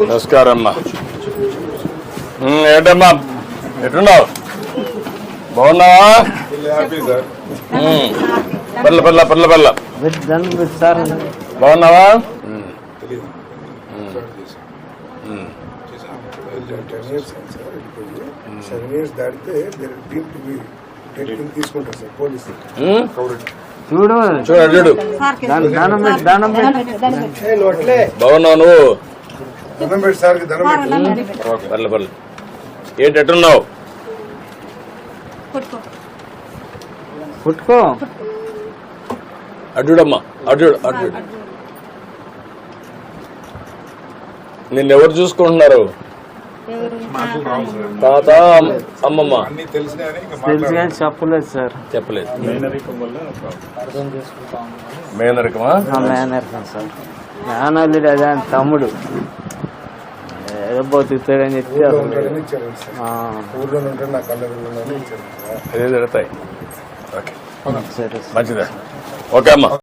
నమస్కారం అమ్మా ఏంటమ్మా? ఎట్టున్నావు బాగున్నావా? పర్ల పర్ల పర్ల పర్ల. బాగున్నావా తీసుకుంటారు సార్ చూడు. చూడు బాగున్నావు నువ్వు? పర్ల పర్ల. ఏంటి ఎట్టున్నావు? పుట్టుకో అడ్డుడమ్మా అడ్డుడు అడ్డుడు నిన్నెవరు చూసుకుంటున్నారు? తాత. అమ్- అమ్మమ్మ. చెప్పలేదు సార్. చెప్పలేదు. మేనరికమా? మేనర్కం సార్. మేనల్లుడు అదే తమ్ముడు. ఏదో బతుకుతాడని చెప్పి అసలు జరుగుతాయి. సార్ మంచిదే. ఓకే అమ్మా.